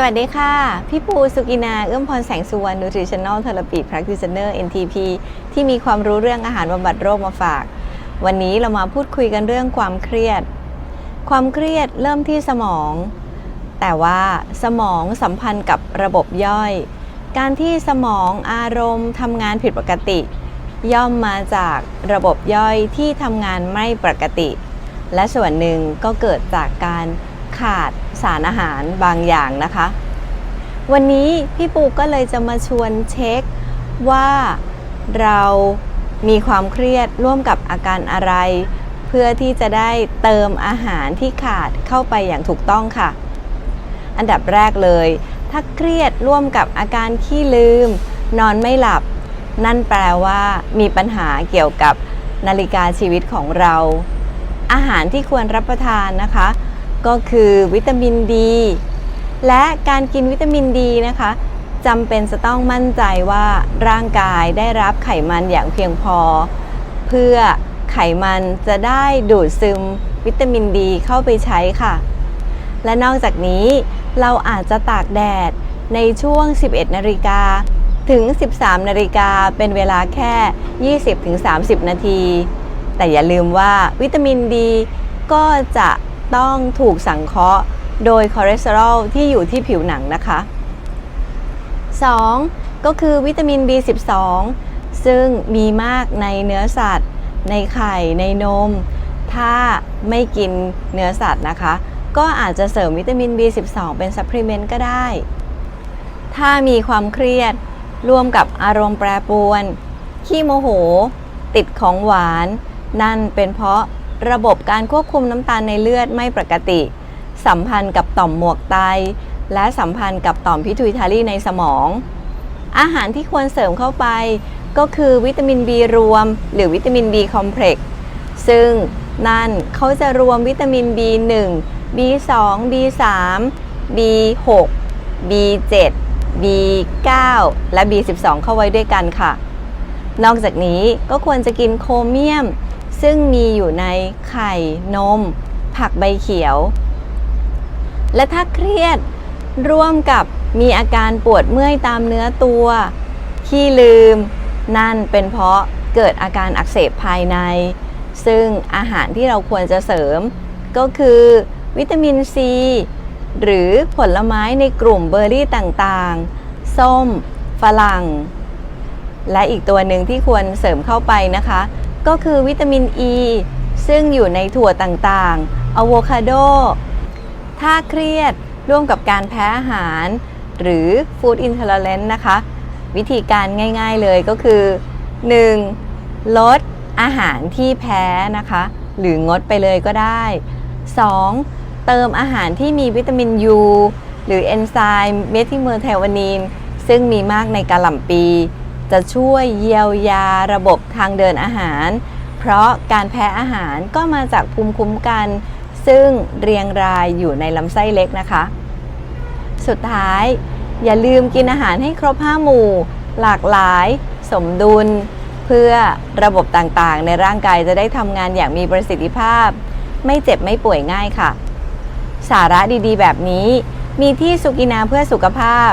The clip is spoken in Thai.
สวัสดีค่ะ พี่ปูสุกินาเอื้อมพรแสงสุวรรณ Nutritional Therapy Practitioner NTP ที่มีความรู้เรื่องอาหารบำบัดโรคมาฝาก วันนี้เรามาพูดคุยกันเรื่องความเครียด ความเครียดเริ่มที่สมอง แต่ว่าสมองสัมพันธ์กับระบบย่อย การที่สมองอารมณ์ทำงานผิดปกติ ย่อมมาจากระบบย่อยที่ทำงานไม่ปกติ และส่วนหนึ่งก็เกิดจากการ ขาดสารอาหารบางอย่างนะคะ วันนี้พี่ปูก็เลยจะมาชวนเช็คว่าเรามีความเครียดร่วมกับอาการอะไร เพื่อที่จะได้เติมอาหารที่ขาดเข้าไปอย่างถูกต้องค่ะ อันดับแรกเลย ถ้าเครียดร่วมกับอาการขี้ลืม นอนไม่หลับ นั่นแปลว่ามีปัญหาเกี่ยวกับนาฬิกาชีวิตของเรา อาหารที่ควรรับประทานนะคะ ก็คือวิตามินดี และการกินวิตามินดีนะคะจำเป็นจะต้องมั่นใจว่าร่างกายได้รับไขมันอย่างเพียงพอ เพื่อไขมันจะได้ดูดซึมวิตามินดีเข้าไปใช้ค่ะ และนอกจากนี้เราอาจจะตากแดดในช่วง 11 นาฬิกาถึง 13 นาฬิกาเป็นเวลาแค่ 20-30 นาที แต่อย่าลืมว่าวิตามินดีก็จะ ต้องถูกสังเคราะห์โดยคอเลสเตอรอลที่อยู่ที่ผิวหนังนะคะ 2. ก็คือวิตามิน B12 ซึ่งมีมากในเนื้อสัตว์ ในไข่ ในนม ถ้าไม่กินเนื้อสัตว์นะคะ ก็อาจจะเสริมวิตามิน B12 เป็นซัพพลีเมนต์ก็ได้ ถ้ามีความเครียดร่วมกับอารมณ์แปรปรวน ขี้โมโห ติดของหวาน นั่นเป็นเพราะ ระบบการควบคุมน้ำตาลในเลือดไม่ปกติ สัมพันธ์กับต่อมหมวกไต และสัมพันธ์กับต่อมพิทูอิทารีในสมอง อาหารที่ควรเสริมเข้าไป ก็คือวิตามิน B รวม หรือวิตามิน B คอมเพล็กซ์ซึ่งนั่นเขาจะรวมวิตามิน B1 B2 B3 B6 B7 B9 และ B12 เข้าไว้ด้วยกันค่ะ นอกจากนี้ก็ควรจะกินโคเมียม ซึ่งมีอยู่ในไข่นม ผักใบเขียว และถ้าเครียดร่วมกับมีอาการปวดเมื่อยตามเนื้อตัว ขี้ลืม นั่นเป็นเพราะเกิดอาการอักเสบภายใน ซึ่งอาหารที่เราควรจะเสริม ก็คือวิตามินซี หรือผลไม้ในกลุ่มเบอร์รี่ต่างๆ ส้ม ฝรั่ง และอีกตัวหนึ่งที่ควรเสริมเข้าไปนะคะ ก็คือวิตามินอ e, ีซึ่งอยู่ในถั่วต่างๆอะโวคาโด ถ้าเครียดร่วมกับการแพ้อาหาร หรือ Food Intolerance นะคะ วิธีการง่ายๆเลยก็คือ 1. ลดอาหารที่แพ้นะคะ หรืองดไปเลยก็ได้ 2. เติมอาหารที่มีวิตามิน U หรือเอนไซม์เมทิเมอร์เทวานีนซึ่งมีมากในกะหล่ำปี จะช่วยเยียวยาระบบทางเดินอาหาร เพราะการแพ้อาหารก็มาจากภูมิคุ้มกัน ซึ่งเรียงรายอยู่ในลำไส้เล็กนะคะ สุดท้าย อย่าลืมกินอาหารให้ครบ5หมู่ หลากหลาย สมดุล เพื่อระบบต่างๆ ในร่างกายจะได้ทำงานอย่างมีประสิทธิภาพ ไม่เจ็บไม่ป่วยง่ายค่ะ สาระดีๆ แบบนี้มีที่สุกินาเพื่อสุขภาพ